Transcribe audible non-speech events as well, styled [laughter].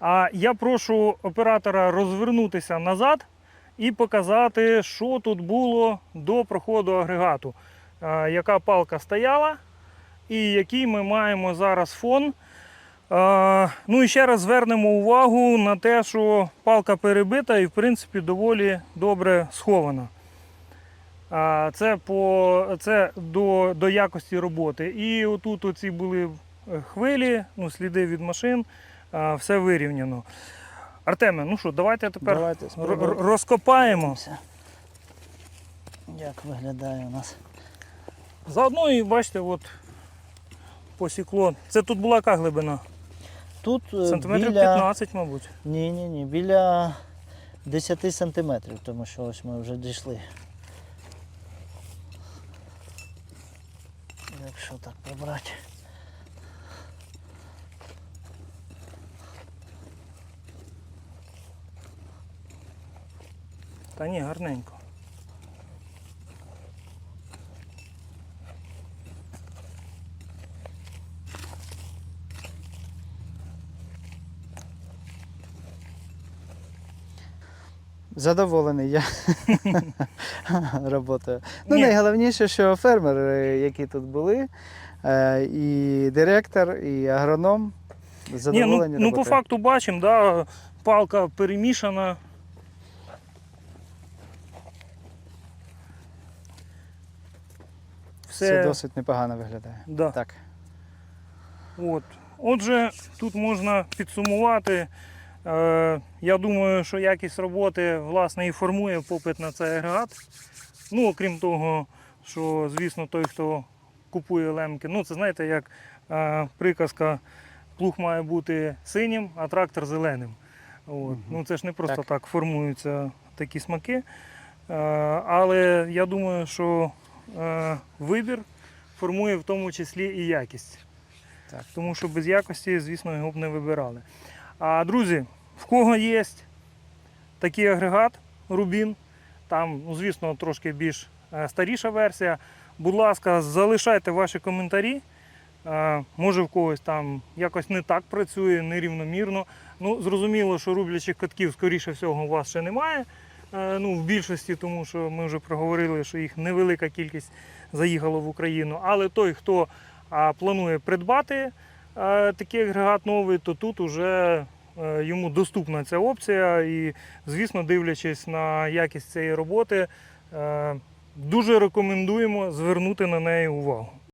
А я прошу оператора розвернутися назад і показати, що тут було до проходу агрегату, яка палка стояла і який ми маємо зараз фон. Ну і ще раз звернемо увагу на те, що палка перебита і в принципі доволі добре схована. Це, по, це до, до якості роботи. І отут оці були хвилі, ну, сліди від машин, все вирівняно. Артеме, ну що, давайте тепер Давайте розкопаємо. Як виглядає у нас? Заодно і бачите, от посікло. Це тут була яка глибина? Тут е, Сантиметрів біля... 15, мабуть. Ні, ні, ні, біля 10 сантиметрів, тому що ось ми вже дійшли. Якщо так побрати. Та ні, гарненько. Задоволений я [laughs] роботою. Ну, Ні. найголовніше, що фермери, які тут були, е, і директор, і агроном Ні, ну, ну по факту бачимо, да, палка перемішана. Все досить непогано виглядає. Да. Так. От. Отже, тут можна підсумувати. Е, я думаю, що якість роботи власне і формує попит на цей агрегат. Ну, окрім того, що, звісно, той, хто купує лемки, ну це знаєте, як е, приказка, плуг має бути синім, а трактор зеленим. От. Мгм. Ну, це ж не просто Так. так, формуються такі смаки. Е, але я думаю, що вибір формує в тому числі і якість. Так. Тому що без якості, звісно, його б не вибирали. А друзі, в кого є такий агрегат Рубін, там, ну, звісно, трошки більш е, старіша версія. Будь ласка, залишайте ваші коментарі. Е, Може в когось там якось не так працює, нерівномірно. Ну, зрозуміло, що рублячих катків, скоріше всього, у вас ще немає. Е, Ну, в більшості, тому що ми вже проговорили, що їх невелика кількість заїхало в Україну. Але той, хто планує придбати е, такий агрегат новий, то тут вже е, йому доступна ця опція. І, звісно, дивлячись на якість цієї роботи, дуже рекомендуємо звернути на неї увагу.